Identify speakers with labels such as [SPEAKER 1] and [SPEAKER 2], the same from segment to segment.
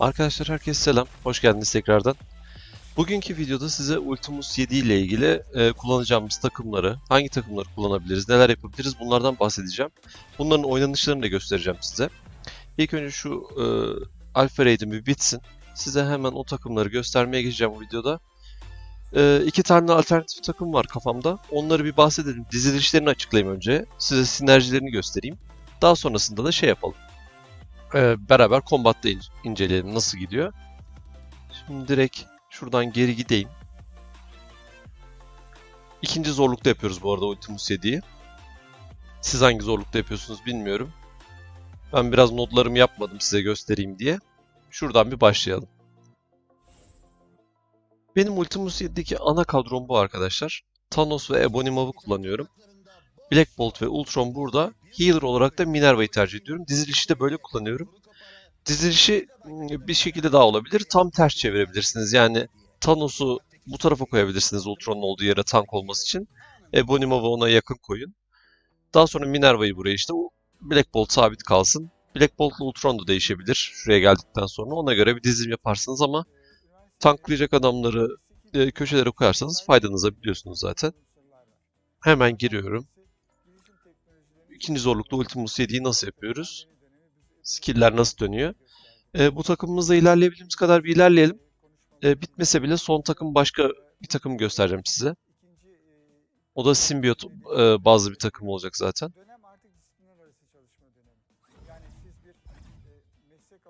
[SPEAKER 1] Arkadaşlar herkese selam. Hoş geldiniz tekrardan. Bugünkü videoda size Ultimus 7 ile ilgili e, kullanacağımız takımları, hangi takımları kullanabiliriz, neler yapabiliriz bunlardan bahsedeceğim. Bunların oynanışlarını da göstereceğim size. İlk önce şu e, Alpha Raid'im bir bitsin. Size hemen o takımları göstermeye geçeceğim bu videoda. E, iki tane alternatif takım var kafamda. Onları bir bahsedelim. Dizilişlerini açıklayayım önce. Size sinerjilerini göstereyim. Daha sonrasında da şey yapalım. E, beraber kombatta in- inceleyelim nasıl gidiyor. Şimdi direkt şuradan geri gideyim. İkinci zorlukta yapıyoruz bu arada Ultimus 7'yi. Siz hangi zorlukta yapıyorsunuz bilmiyorum. Ben biraz notlarımı yapmadım size göstereyim diye. Şuradan bir başlayalım. Benim Ultimus 7'deki ana kadrom bu arkadaşlar. Thanos ve Ebonimav'ı kullanıyorum. Black Bolt ve Ultron burada. Healer olarak da Minerva'yı tercih ediyorum. Dizilişi de böyle kullanıyorum. Dizilişi mm, bir şekilde daha olabilir. Tam ters çevirebilirsiniz. Yani Thanos'u bu tarafa koyabilirsiniz Ultron'un olduğu yere tank olması için. Ebonimav'ı ona yakın koyun. Daha sonra Minerva'yı buraya işte Black Bolt sabit kalsın. Black Bolt'la Ultron da değişebilir şuraya geldikten sonra. Ona göre bir dizim yaparsınız ama tanklayacak adamları e, köşelere koyarsanız faydanıza biliyorsunuz zaten. Hemen giriyorum. İkinci zorlukta Ultimus 7'yi nasıl yapıyoruz? Skill'ler nasıl dönüyor? E, bu takımımızla ilerleyebildiğimiz kadar bir ilerleyelim. E, bitmese bile son takım başka bir takım göstereceğim size. O da simbiyot e, bazlı bir takım olacak zaten.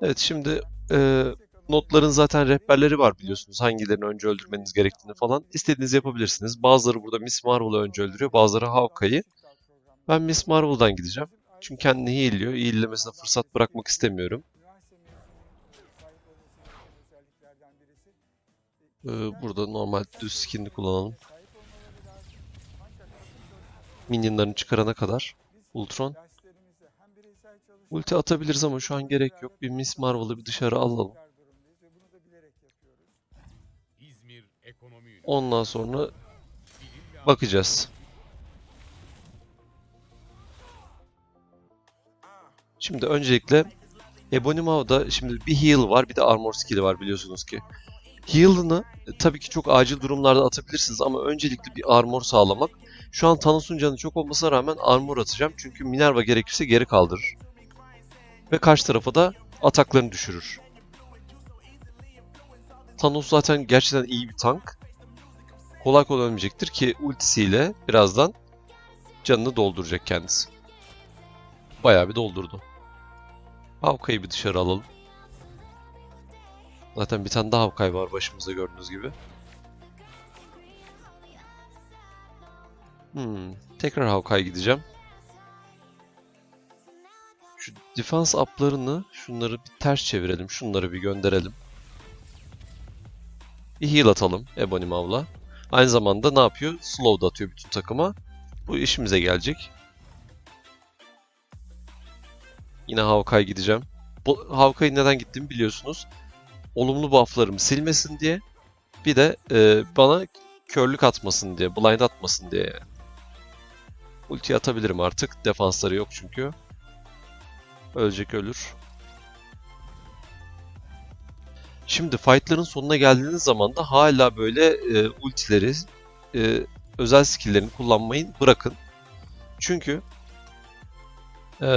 [SPEAKER 1] Evet şimdi e, notların zaten rehberleri var biliyorsunuz. Hangilerini önce öldürmeniz gerektiğini falan. İstediğinizi yapabilirsiniz. Bazıları burada Miss Marvel'ı önce öldürüyor. Bazıları Hawkeye'yi. Ben Miss Marvel'dan gideceğim. Çünkü kendini heal'liyor. Heal'lemesine fırsat bırakmak istemiyorum.
[SPEAKER 2] Üniversite mezunu sahip olması gereken özelliklerden birisi.
[SPEAKER 1] E, burada normal düz skinini kullanalım. Minyonlarını çıkarana kadar. Ultron. Ulti atabiliriz ama şu an gerek yok. Bir Miss Marvel'ı bir dışarı alalım. Ondan sonra bakacağız. Şimdi öncelikle Ebonimau'da şimdi bir heal var bir de armor skill'i var biliyorsunuz ki. Heal'ını e, tabii ki çok acil durumlarda atabilirsiniz ama öncelikle bir armor sağlamak. Şu an Thanos'un canı çok olmasına rağmen armor atacağım çünkü Minerva gerekirse geri kaldırır. Ve karşı tarafa da ataklarını düşürür. Thanos zaten gerçekten iyi bir tank. Kolay kolay ölmeyecektir ki ultisiyle birazdan canını dolduracak kendisi. Bayağı bir doldurdu. Havkayı bir dışarı alalım. Zaten bir tane daha Havkay var başımızda gördüğünüz gibi. Hmm, tekrar Havkay gideceğim. Şu defense up'larını şunları bir ters çevirelim. Şunları bir gönderelim. Bir heal atalım Ebonimav'la. Aynı zamanda ne yapıyor? Slow da atıyor bütün takıma. Bu işimize gelecek. Yine Hawkeye gideceğim. Bu Hawkeye'ye neden gittiğimi biliyorsunuz. Olumlu bufflarımı silmesin diye. Bir de e, bana körlük atmasın diye, blind atmasın diye. Ulti atabilirim artık. Defansları yok çünkü. Ölecek ölür. Şimdi fightların sonuna geldiğiniz zaman da hala böyle e, ultileri, e, özel skill'lerini kullanmayı bırakın. Çünkü e,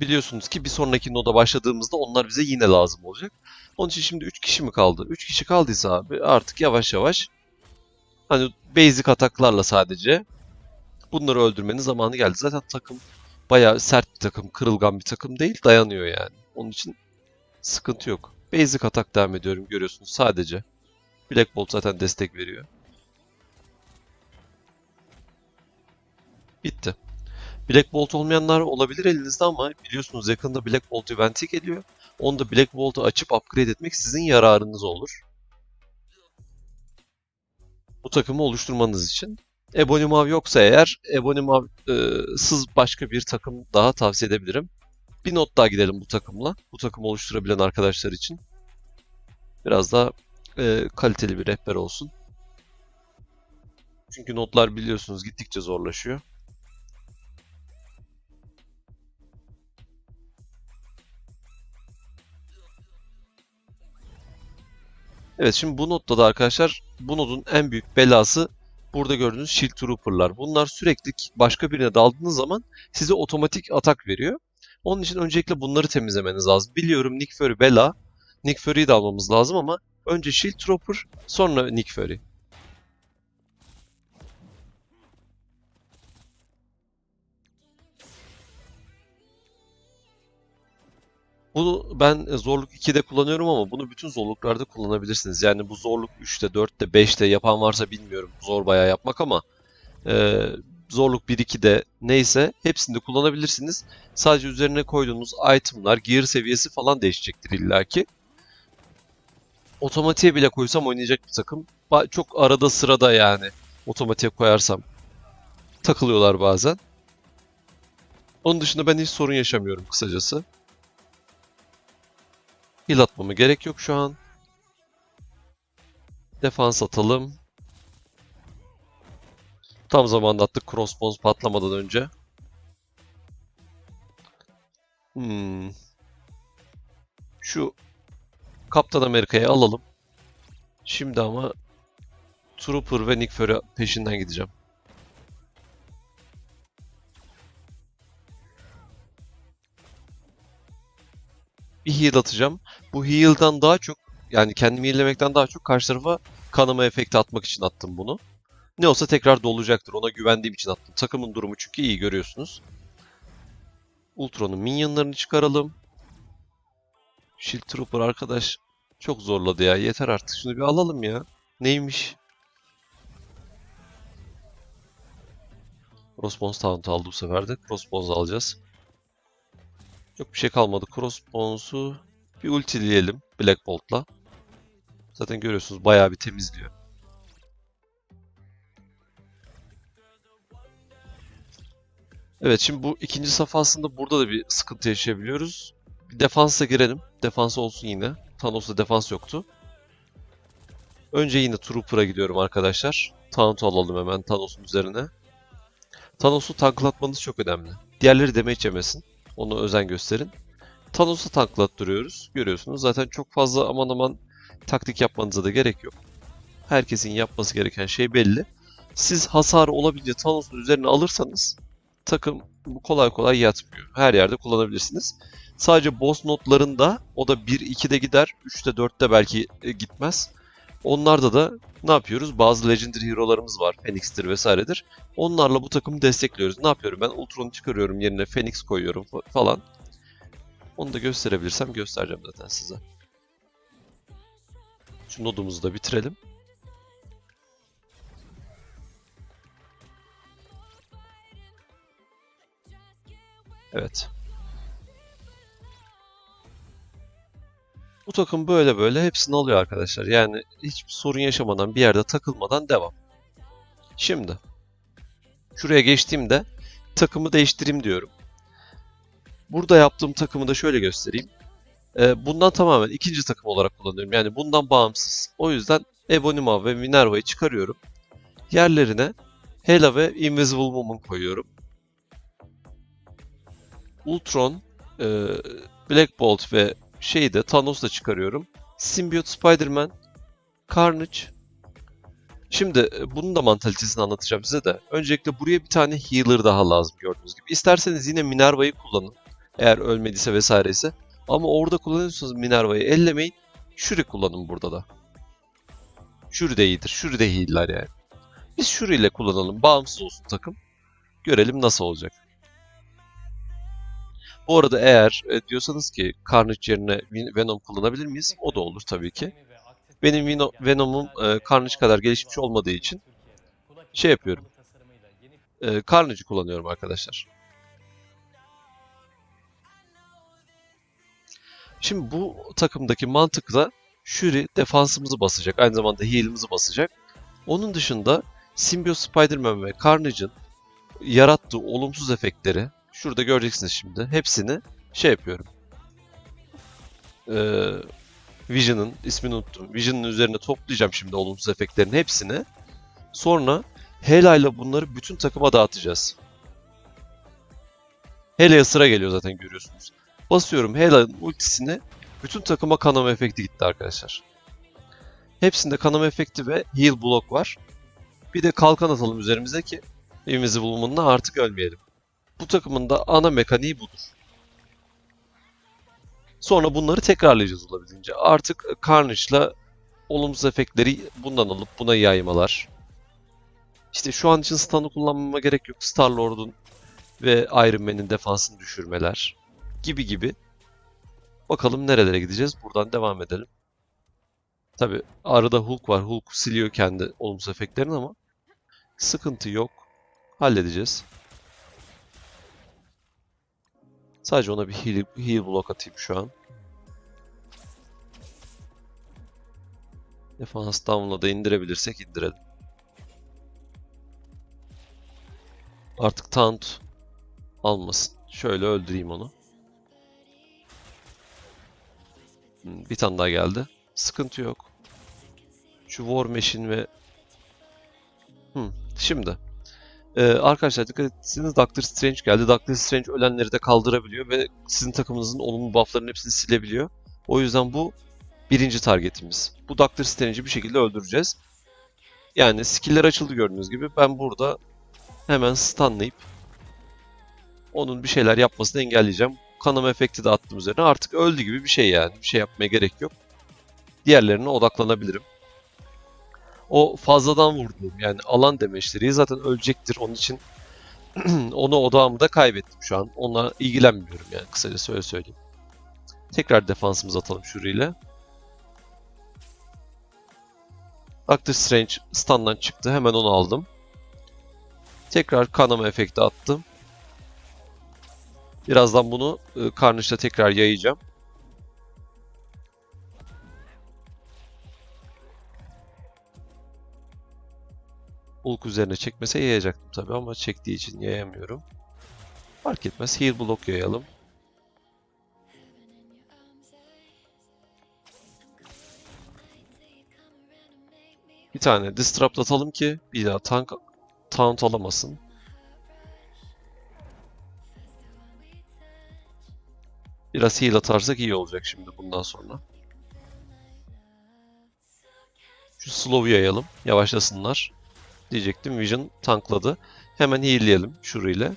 [SPEAKER 1] biliyorsunuz ki bir sonraki noda başladığımızda onlar bize yine lazım olacak. Onun için şimdi 3 kişi mi kaldı? 3 kişi kaldıysa abi artık yavaş yavaş hani basic ataklarla sadece bunları öldürmenin zamanı geldi. Zaten takım bayağı sert bir takım, kırılgan bir takım değil, dayanıyor yani. Onun için sıkıntı yok. Basic atak devam ediyorum görüyorsunuz sadece. Black Bolt zaten destek veriyor. Bitti. Black Bolt olmayanlar olabilir elinizde ama biliyorsunuz yakında Black Bolt eventi geliyor. Onu da Black Bolt'u açıp upgrade etmek sizin yararınız olur. Bu takımı oluşturmanız için. Ebonimav yoksa eğer Ebonimav'sız başka bir takım daha tavsiye edebilirim. Bir not daha gidelim bu takımla. Bu takımı oluşturabilen arkadaşlar için. Biraz daha e, kaliteli bir rehber olsun. Çünkü notlar biliyorsunuz gittikçe zorlaşıyor. Evet şimdi bu nodda da arkadaşlar bu nodun en büyük belası burada gördüğünüz Shield Trooper'lar. Bunlar sürekli başka birine daldığınız zaman size otomatik atak veriyor. Onun için öncelikle bunları temizlemeniz lazım. Biliyorum Nick Fury bela. Nick Fury'yi de almamız lazım ama önce Shield Trooper sonra Nick Fury. Bunu ben zorluk 2'de kullanıyorum ama bunu bütün zorluklarda kullanabilirsiniz. Yani bu zorluk 3'te, 4'te, 5'te yapan varsa bilmiyorum. Zor bayağı yapmak ama e, zorluk 1-2'de neyse hepsinde kullanabilirsiniz. Sadece üzerine koyduğunuz itemlar, gear seviyesi falan değişecektir illaki. Otomatiğe bile koysam oynayacak bir takım. Çok arada sırada yani otomatiğe koyarsam takılıyorlar bazen. Onun dışında ben hiç sorun yaşamıyorum kısacası. Heal atmama gerek yok şu an. Defans atalım. Tam zamanda attık crossbones patlamadan önce. Hmm. Şu Kaptan Amerika'yı alalım. Şimdi ama Trooper ve Nick Fury peşinden gideceğim. Bir heal atacağım. Bu heal'dan daha çok yani kendimi heal'lemekten daha çok karşı tarafa kanama efekti atmak için attım bunu. Ne olsa tekrar dolacaktır. Ona güvendiğim için attım. Takımın durumu çünkü iyi görüyorsunuz. Ultron'un minyonlarını çıkaralım. Shield Trooper arkadaş çok zorladı ya. Yeter artık. Şunu bir alalım ya. Neymiş? Crossbones Taunt aldı bu sefer de. Crossbones alacağız. Yok bir şey kalmadı. Crossbones'u bir ultileyelim Black Bolt'la. Zaten görüyorsunuz bayağı bir temizliyor. Evet şimdi bu ikinci safhasında burada da bir sıkıntı yaşayabiliyoruz. Bir defansa girelim. Defans olsun yine. Thanos'ta defans yoktu. Önce yine Trooper'a gidiyorum arkadaşlar. Taunt alalım hemen Thanos'un üzerine. Thanos'u tanklatmanız çok önemli. Diğerleri damage yemesin. Ona özen gösterin. Thanos'u tanklattırıyoruz. Görüyorsunuz zaten çok fazla aman aman taktik yapmanıza da gerek yok. Herkesin yapması gereken şey belli. Siz hasarı olabildiğince Thanos'un üzerine alırsanız takım kolay kolay yatmıyor. Her yerde kullanabilirsiniz. Sadece boss notlarında o da 1-2'de gider, 3'te 4'te belki e, gitmez. Onlarda da ne yapıyoruz? Bazı Legendary Hero'larımız var. Phoenix'tir vesairedir. Onlarla bu takımı destekliyoruz. Ne yapıyorum ben? Ultron'u çıkarıyorum yerine Phoenix koyuyorum fa- falan. Onu da gösterebilirsem göstereceğim zaten size. Şu nodumuzu da bitirelim. Evet. Bu takım böyle böyle hepsini alıyor arkadaşlar. Yani hiçbir sorun yaşamadan bir yerde takılmadan devam. Şimdi şuraya geçtiğimde takımı değiştireyim diyorum. Burada yaptığım takımı da şöyle göstereyim. Ee, bundan tamamen ikinci takım olarak kullanıyorum. Yani bundan bağımsız. O yüzden Ebonima ve Minerva'yı çıkarıyorum. Yerlerine Hela ve Invisible Woman koyuyorum. Ultron, e, Black Bolt ve şeyi de Thanos da çıkarıyorum. Symbiote Spider-Man, Carnage. Şimdi e, bunun da mantalitesini anlatacağım size de. Öncelikle buraya bir tane healer daha lazım gördüğünüz gibi. İsterseniz yine Minerva'yı kullanın. Eğer ölmediyse vesaireyse. Ama orada kullanıyorsanız Minerva'yı ellemeyin. Shuri kullanın burada da. Shuri de iyidir. Shuri de healer yani. Biz Shuri ile kullanalım. Bağımsız olsun takım. Görelim nasıl olacak. Bu arada eğer e, diyorsanız ki Carnage yerine Venom kullanabilir miyiz? O da olur tabii ki. Benim Venom'um e, Carnage kadar gelişmiş olmadığı için şey yapıyorum. E, Carnage'ı kullanıyorum arkadaşlar. Şimdi bu takımdaki mantıkla Shuri defansımızı basacak. Aynı zamanda heal'ımızı basacak. Onun dışında Symbiote Spider-Man ve Carnage'ın yarattığı olumsuz efektleri şurada göreceksiniz şimdi. Hepsini şey yapıyorum. Ee, Vision'ın ismini unuttum. Vision'ın üzerine toplayacağım şimdi olumsuz efektlerin hepsini. Sonra Hela ile bunları bütün takıma dağıtacağız. Hela'ya sıra geliyor zaten görüyorsunuz. Basıyorum Hela'nın ultisini bütün takıma kanama efekti gitti arkadaşlar. Hepsinde kanama efekti ve heal block var. Bir de kalkan atalım üzerimize ki Invisible Woman'la artık ölmeyelim. Bu takımın da ana mekaniği budur. Sonra bunları tekrarlayacağız olabildiğince. Artık Carnage'la olumsuz efektleri bundan alıp buna yaymalar. İşte şu an için stun'ı kullanmama gerek yok. Star-Lord'un ve Iron Man'in defansını düşürmeler gibi gibi. Bakalım nerelere gideceğiz. Buradan devam edelim. Tabi arada Hulk var. Hulk siliyor kendi olumsuz efektlerini ama sıkıntı yok. Halledeceğiz. Sadece ona bir heal, heal block atayım şu an. Defans down'la da indirebilirsek indirelim. Artık taunt almasın. Şöyle öldüreyim onu. Hmm, Bir tane daha geldi. Sıkıntı yok. Şu War Machine ve... Hmm, şimdi. Ee, arkadaşlar dikkat etseniz Doctor Strange geldi. Doctor Strange ölenleri de kaldırabiliyor ve sizin takımınızın olumlu bufflarının hepsini silebiliyor. O yüzden bu birinci targetimiz. Bu Doctor Strange'i bir şekilde öldüreceğiz. Yani skill'ler açıldı gördüğünüz gibi. Ben burada hemen stunlayıp onun bir şeyler yapmasını engelleyeceğim. Kanama efekti de attım üzerine. Artık öldü gibi bir şey yani. Bir şey yapmaya gerek yok. Diğerlerine odaklanabilirim. O fazladan vurduğum yani alan demeçleri zaten ölecektir. Onun için ona odağımı da kaybettim şu an. Onunla ilgilenmiyorum yani kısaca öyle söyleyeyim. Tekrar defansımızı atalım şurayla. Doctor Strange standdan çıktı. Hemen onu aldım. Tekrar kanama efekti attım. Birazdan bunu e, Carnage'da tekrar yayacağım. Hulk üzerine çekmese yayacaktım tabi ama çektiği için yayamıyorum. Fark etmez. Heal block yayalım. Bir tane disrupt atalım ki bir daha tank taunt alamasın. Biraz heal atarsak iyi olacak şimdi bundan sonra. Şu slow'u yayalım. Yavaşlasınlar. Diyecektim. Vision tankladı. Hemen heal'leyelim şurayla.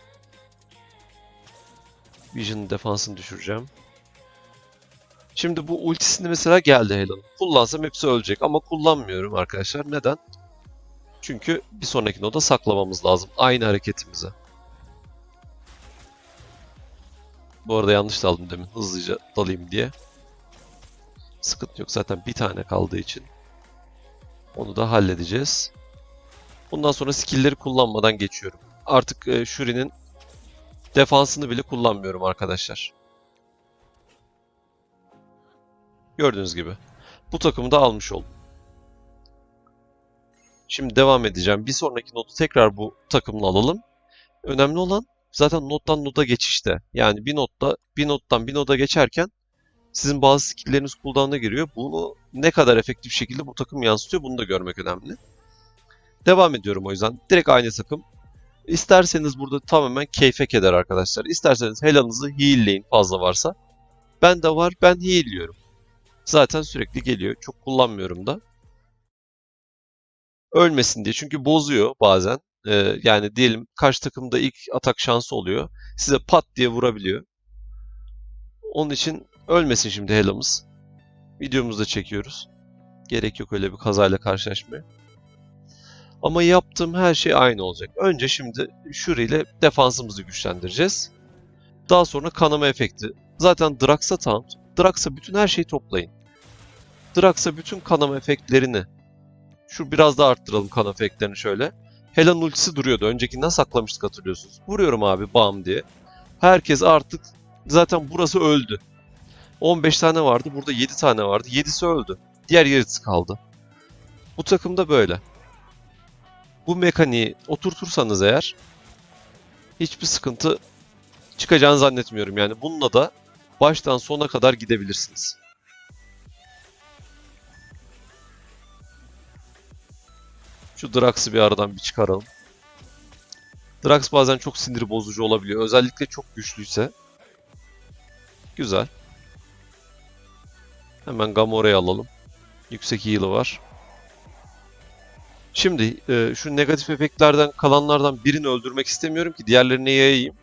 [SPEAKER 1] Vision'ın defansını düşüreceğim. Şimdi bu ultisini mesela geldi Helen'ın. Kullansam hepsi ölecek ama kullanmıyorum arkadaşlar. Neden? Çünkü bir sonraki noda saklamamız lazım. Aynı hareketimize. Bu arada yanlış daldım demin. Hızlıca dalayım diye. Sıkıntı yok. Zaten bir tane kaldığı için. Onu da halledeceğiz. Bundan sonra skill'leri kullanmadan geçiyorum. Artık e, Shuri'nin defansını bile kullanmıyorum arkadaşlar. Gördüğünüz gibi. Bu takımı da almış oldum. Şimdi devam edeceğim. Bir sonraki notu tekrar bu takımla alalım. Önemli olan zaten nottan nota geçişte. Yani bir notta bir nottan bir nota geçerken sizin bazı skill'leriniz cooldown'a giriyor. Bunu ne kadar efektif şekilde bu takım yansıtıyor bunu da görmek önemli. Devam ediyorum o yüzden. Direkt aynı takım. İsterseniz burada tamamen keyfe keder arkadaşlar. İsterseniz helalınızı heal'leyin fazla varsa. Ben de var ben heal'liyorum. Zaten sürekli geliyor. Çok kullanmıyorum da. Ölmesin diye. Çünkü bozuyor bazen. Ee, yani diyelim karşı takımda ilk atak şansı oluyor. Size pat diye vurabiliyor. Onun için ölmesin şimdi helamız. Videomuzda çekiyoruz. Gerek yok öyle bir kazayla karşılaşmaya. Ama yaptığım her şey aynı olacak. Önce şimdi Shuri ile defansımızı güçlendireceğiz. Daha sonra kanama efekti. Zaten Drax'a taunt. Drax'a bütün her şeyi toplayın. Drax'a bütün kanama efektlerini. Şu biraz daha arttıralım kan efektlerini şöyle. Helan ultisi duruyordu. Öncekinden saklamıştık hatırlıyorsunuz. Vuruyorum abi bam diye. Herkes artık zaten burası öldü. 15 tane vardı. Burada 7 tane vardı. 7'si öldü. Diğer yarısı kaldı. Bu takımda böyle. Bu mekaniği oturtursanız eğer hiçbir sıkıntı çıkacağını zannetmiyorum. Yani bununla da baştan sona kadar gidebilirsiniz. Şu Drax'ı bir aradan bir çıkaralım. Drax bazen çok sinir bozucu olabiliyor. Özellikle çok güçlüyse. Güzel. Hemen Gamora'yı alalım. Yüksek heal'ı var. Şimdi e, şu negatif efektlerden kalanlardan birini öldürmek istemiyorum ki diğerlerine yayayım.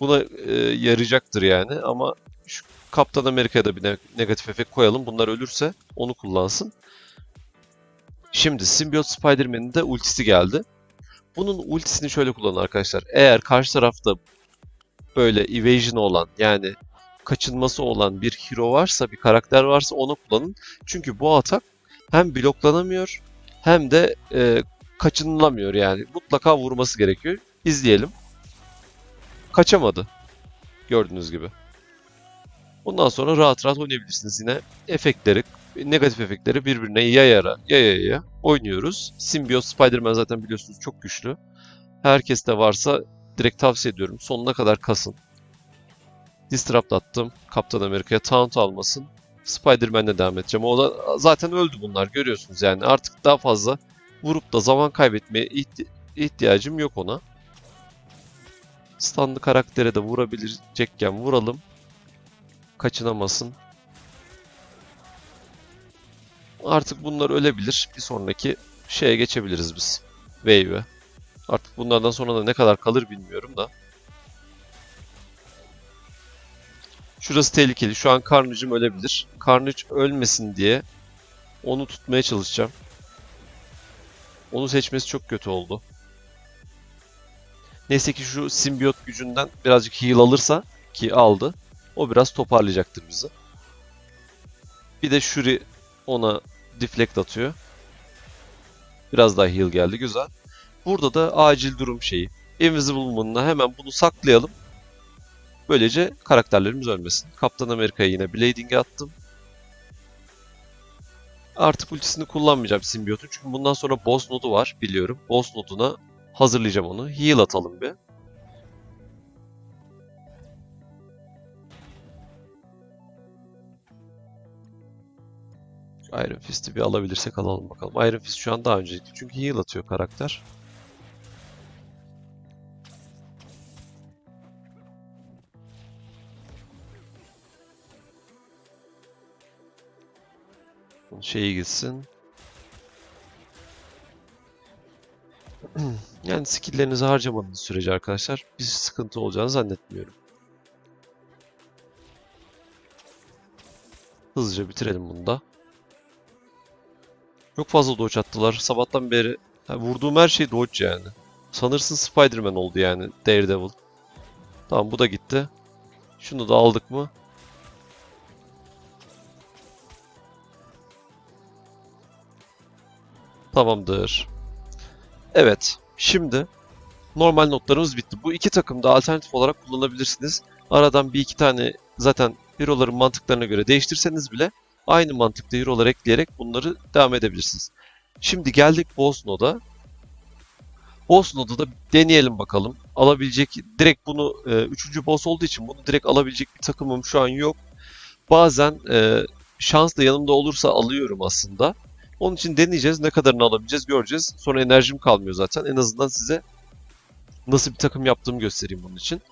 [SPEAKER 1] Buna e, yarayacaktır yani ama şu Kaptan Amerika'ya da bir ne- negatif efekt koyalım. Bunlar ölürse onu kullansın. Şimdi Symbiote Spider-Man'in de ultisi geldi. Bunun ultisini şöyle kullanın arkadaşlar. Eğer karşı tarafta böyle evasion olan yani kaçınması olan bir hero varsa, bir karakter varsa onu kullanın. Çünkü bu atak hem bloklanamıyor hem de e, kaçınılamıyor yani. Mutlaka vurması gerekiyor. İzleyelim. Kaçamadı. Gördüğünüz gibi. Bundan sonra rahat rahat oynayabilirsiniz. Yine efektleri, negatif efektleri birbirine yayara, yaya yaya oynuyoruz. Symbiote Spider-Man zaten biliyorsunuz çok güçlü. Herkes de varsa direkt tavsiye ediyorum. Sonuna kadar kasın. Disrupt attım. Kaptan Amerika'ya taunt almasın. Spider-Man'le devam edeceğim. O da zaten öldü bunlar görüyorsunuz yani. Artık daha fazla vurup da zaman kaybetmeye ihti- ihtiyacım yok ona. Stunlı karaktere de vurabilecekken vuralım. Kaçınamasın. Artık bunlar ölebilir. Bir sonraki şeye geçebiliriz biz. Wave'e. Artık bunlardan sonra da ne kadar kalır bilmiyorum da. Şurası tehlikeli. Şu an Carnage'ım ölebilir. Carnage ölmesin diye onu tutmaya çalışacağım. Onu seçmesi çok kötü oldu. Neyse ki şu simbiyot gücünden birazcık heal alırsa ki aldı. O biraz toparlayacaktır bizi. Bir de Shuri ona deflect atıyor. Biraz daha heal geldi. Güzel. Burada da acil durum şeyi. Invisible Woman'la hemen bunu saklayalım. Böylece karakterlerimiz ölmesin. Kaptan Amerika'ya yine Blading'e attım. Artık ultisini kullanmayacağım simbiyotun çünkü bundan sonra boss nodu var biliyorum. Boss noduna hazırlayacağım onu. Heal atalım bir. Iron Fist'i bir alabilirsek alalım bakalım. Iron Fist şu an daha öncelikli çünkü heal atıyor karakter. Şeyi gitsin. Yani skill'lerinizi harcamadığınız sürece arkadaşlar bir sıkıntı olacağını zannetmiyorum. Hızlıca bitirelim bunu da. Çok fazla dodge attılar. Sabahtan beri ha, vurduğum her şey dodge yani. Sanırsın Spider-Man oldu yani Daredevil. Tamam bu da gitti. Şunu da aldık mı? Tamamdır. Evet. Şimdi normal notlarımız bitti. Bu iki takım da alternatif olarak kullanabilirsiniz. Aradan bir iki tane zaten hero'ların mantıklarına göre değiştirseniz bile aynı mantıkta hero'lar ekleyerek bunları devam edebilirsiniz. Şimdi geldik Boss Node'a. Boss Node'u da deneyelim bakalım. Alabilecek, direkt bunu, e, üçüncü boss olduğu için bunu direkt alabilecek bir takımım şu an yok. Bazen e, şans da yanımda olursa alıyorum aslında. Onun için deneyeceğiz. Ne kadarını alabileceğiz göreceğiz. Sonra enerjim kalmıyor zaten. En azından size nasıl bir takım yaptığımı göstereyim bunun için.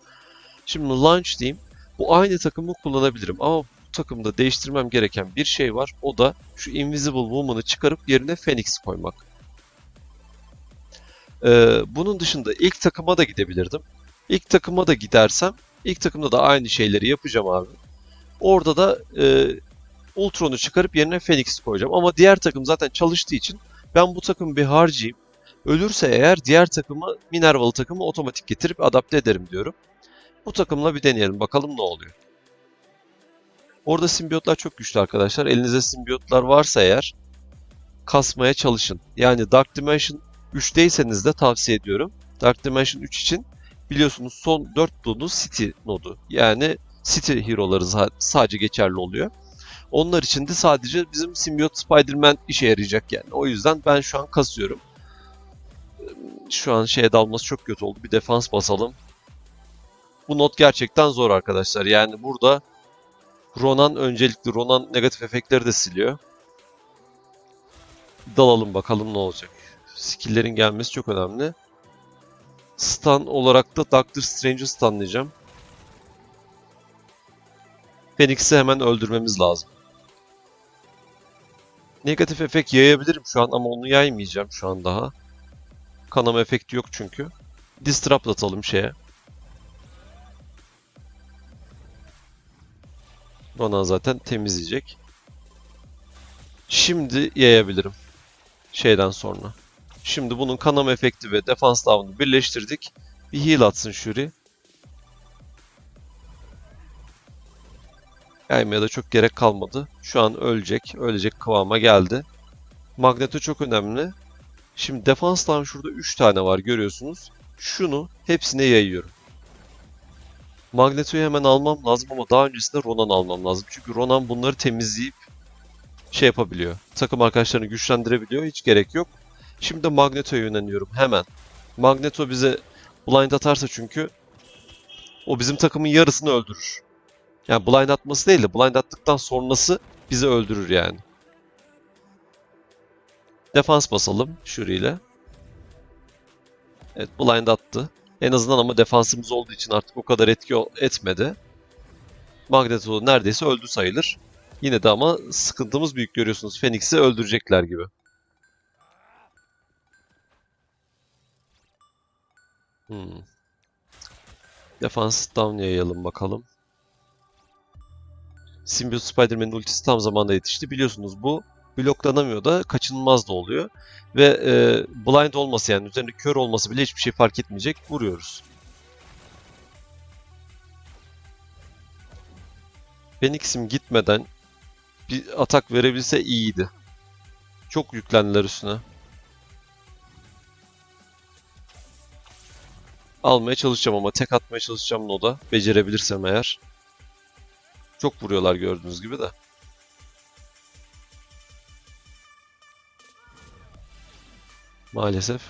[SPEAKER 1] Şimdi launch diyeyim. Bu aynı takımı kullanabilirim ama bu takımda değiştirmem gereken bir şey var. O da şu Invisible Woman'ı çıkarıp yerine Phoenix koymak. Ee, bunun dışında ilk takıma da gidebilirdim. İlk takıma da gidersem ilk takımda da aynı şeyleri yapacağım abi. Orada da e, Ultron'u çıkarıp yerine Phoenix koyacağım. Ama diğer takım zaten çalıştığı için ben bu takımı bir harcayayım. Ölürse eğer diğer takımı Minervalı takımı otomatik getirip adapte ederim diyorum. Bu takımla bir deneyelim bakalım ne oluyor. Orada simbiyotlar çok güçlü arkadaşlar. Elinizde simbiyotlar varsa eğer kasmaya çalışın. Yani Dark Dimension 3'teyseniz de tavsiye ediyorum. Dark Dimension 3 için biliyorsunuz son 4 nodu City nodu. Yani City hero'ları sadece geçerli oluyor. Onlar için de sadece bizim Symbiote Spider-Man işe yarayacak yani. O yüzden ben şu an kasıyorum. Şu an şeye dalması çok kötü oldu. Bir defans basalım. Bu not gerçekten zor arkadaşlar. Yani burada Ronan öncelikli. Ronan negatif efektleri de siliyor. Dalalım bakalım ne olacak. Skill'lerin gelmesi çok önemli. Stun olarak da Doctor Strange'ı stunlayacağım. Phoenix'i hemen öldürmemiz lazım. Negatif efekt yayabilirim şu an ama onu yaymayacağım şu an daha. Kanama efekti yok çünkü. Distrap atalım şeye. Ronan zaten temizleyecek. Şimdi yayabilirim. Şeyden sonra. Şimdi bunun kanama efekti ve defans down'u birleştirdik. Bir heal atsın Shuri. Yaymaya da çok gerek kalmadı. Şu an ölecek. Ölecek kıvama geldi. Magneto çok önemli. Şimdi defanstan şurada 3 tane var görüyorsunuz. Şunu hepsine yayıyorum. Magneto'yu hemen almam lazım ama daha öncesinde Ronan almam lazım. Çünkü Ronan bunları temizleyip şey yapabiliyor. Takım arkadaşlarını güçlendirebiliyor. Hiç gerek yok. Şimdi de Magneto'ya yöneliyorum hemen. Magneto bize blind atarsa çünkü o bizim takımın yarısını öldürür. Yani blind atması değil de blind attıktan sonrası bizi öldürür yani. Defans basalım Shuri ile. Evet blind attı. En azından ama defansımız olduğu için artık o kadar etki etmedi. Magneto neredeyse öldü sayılır. Yine de ama sıkıntımız büyük görüyorsunuz. Phoenix'i öldürecekler gibi. Hmm. Defans down yayalım bakalım. Symbiote Spider-Man'in ultisi tam zamanda yetişti. Biliyorsunuz bu bloklanamıyor da kaçınılmaz da oluyor. Ve e, blind olması yani üzerinde kör olması bile hiçbir şey fark etmeyecek. Vuruyoruz. Phoenix'im gitmeden bir atak verebilse iyiydi. Çok yüklendiler üstüne. Almaya çalışacağım ama tek atmaya çalışacağım Noda. Becerebilirsem eğer. Çok vuruyorlar gördüğünüz gibi de. Maalesef.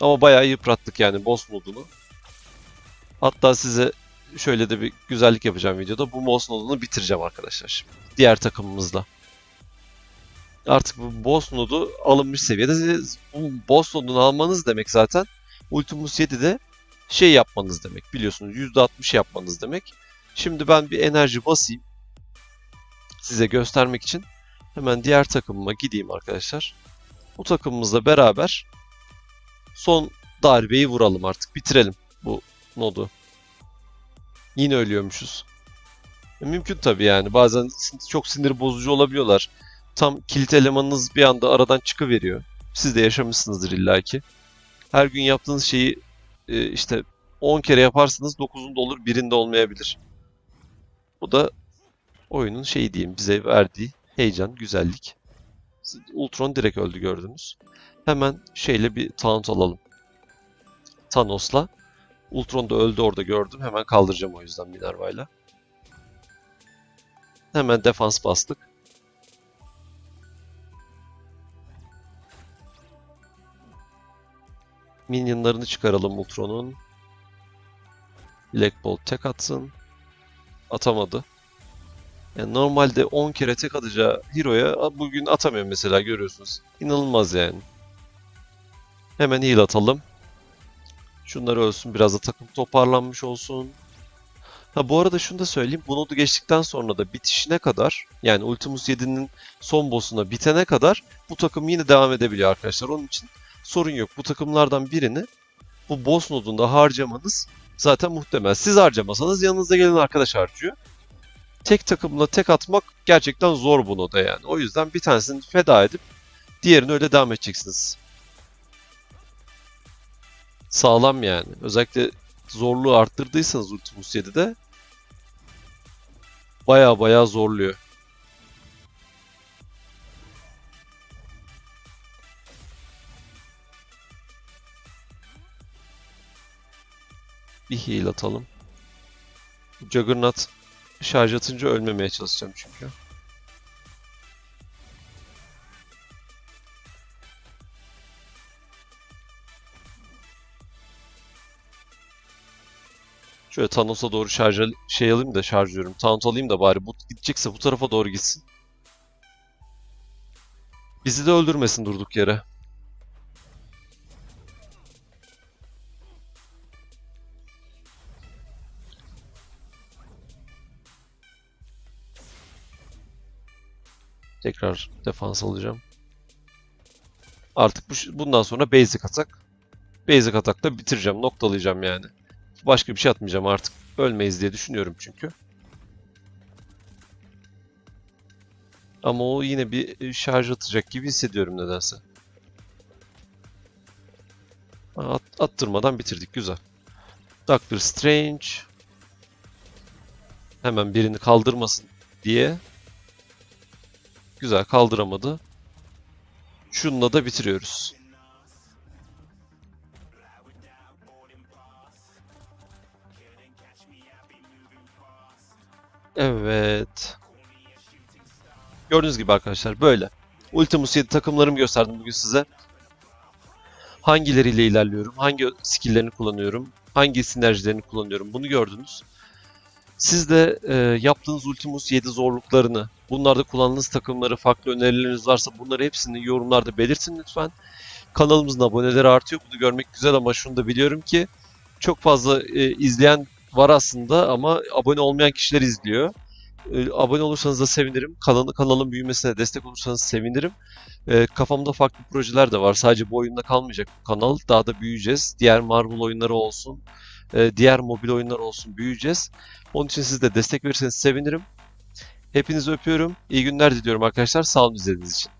[SPEAKER 1] Ama bayağı yıprattık yani boss modunu. Hatta size şöyle de bir güzellik yapacağım videoda. Bu boss modunu bitireceğim arkadaşlar. Diğer takımımızla. Artık bu boss nodu alınmış seviyede. Bu boss nodunu almanız demek zaten Ultimus 7'de şey yapmanız demek. Biliyorsunuz %60 yapmanız demek. Şimdi ben bir enerji basayım. Size göstermek için. Hemen diğer takımıma gideyim arkadaşlar. Bu takımımızla beraber son darbeyi vuralım artık. Bitirelim bu nodu. Yine ölüyormuşuz. E, Mümkün tabii yani. Bazen çok sinir bozucu olabiliyorlar. Tam kilit elemanınız bir anda aradan çıkıveriyor. Siz de yaşamışsınızdır illaki. Her gün yaptığınız şeyi e, işte 10 kere yaparsınız 9'unda olur birinde olmayabilir. Bu da oyunun şeyi diyeyim bize verdiği heyecan, güzellik. Ultron direkt öldü gördünüz. Hemen şeyle bir taunt alalım. Thanos'la. Ultron da öldü orada gördüm. Hemen kaldıracağım o yüzden Minerva'yla. Hemen defans bastık. Minionlarını çıkaralım Ultron'un. Black Bolt tek atsın. Atamadı. Yani normalde 10 kere tek atacağı Hero'ya bugün atamıyor mesela görüyorsunuz. İnanılmaz yani. Hemen heal atalım. Şunlar ölsün biraz da takım toparlanmış olsun. Ha bu arada şunu da söyleyeyim. Bu nodu geçtikten sonra da bitişine kadar yani Ultimus 7'nin son boss'una bitene kadar bu takım yine devam edebiliyor arkadaşlar. Onun için sorun yok. Bu takımlardan birini bu boss nodunda harcamanız zaten muhtemel. Siz harcamasanız yanınızda gelen arkadaş harcıyor. Tek takımla tek atmak gerçekten zor bu noda yani. O yüzden bir tanesini feda edip diğerini öyle devam edeceksiniz. Sağlam yani. Özellikle zorluğu arttırdıysanız Ultimus 7'de baya baya zorluyor. Bir heal atalım. Juggernaut şarj atınca ölmemeye çalışacağım çünkü. Şöyle Thanos'a doğru şarj şey alayım da şarjlıyorum. Taunt alayım da bari bu gidecekse bu tarafa doğru gitsin. Bizi de öldürmesin durduk yere. Tekrar defans alacağım. Artık bu, bundan sonra basic atak. Basic atakla bitireceğim. Noktalayacağım yani. Başka bir şey atmayacağım artık. Ölmeyiz diye düşünüyorum çünkü. Ama o yine bir e, şarj atacak gibi hissediyorum nedense. At, attırmadan bitirdik. Güzel. Doctor Strange. Hemen birini kaldırmasın diye. Güzel kaldıramadı. Şununla da bitiriyoruz. Evet. Gördüğünüz gibi arkadaşlar böyle. Ultimus 7 takımlarımı gösterdim bugün size. Hangileriyle ilerliyorum, hangi skill'lerini kullanıyorum, hangi sinerjilerini kullanıyorum bunu gördünüz. Siz de e, yaptığınız Ultimus 7 zorluklarını, bunlarda kullandığınız takımları, farklı önerileriniz varsa bunları hepsini yorumlarda belirtin lütfen. Kanalımızın aboneleri artıyor. Bunu görmek güzel ama şunu da biliyorum ki çok fazla e, izleyen var aslında ama abone olmayan kişiler izliyor. E, abone olursanız da sevinirim. Kanalı, kanalın büyümesine destek olursanız sevinirim. E, kafamda farklı projeler de var. Sadece bu oyunda kalmayacak bu kanal. Daha da büyüyeceğiz. Diğer Marvel oyunları olsun, e, diğer mobil oyunlar olsun büyüyeceğiz. Onun için siz de destek verirseniz sevinirim. Hepinizi öpüyorum. İyi günler diliyorum arkadaşlar. Sağ olun izlediğiniz için.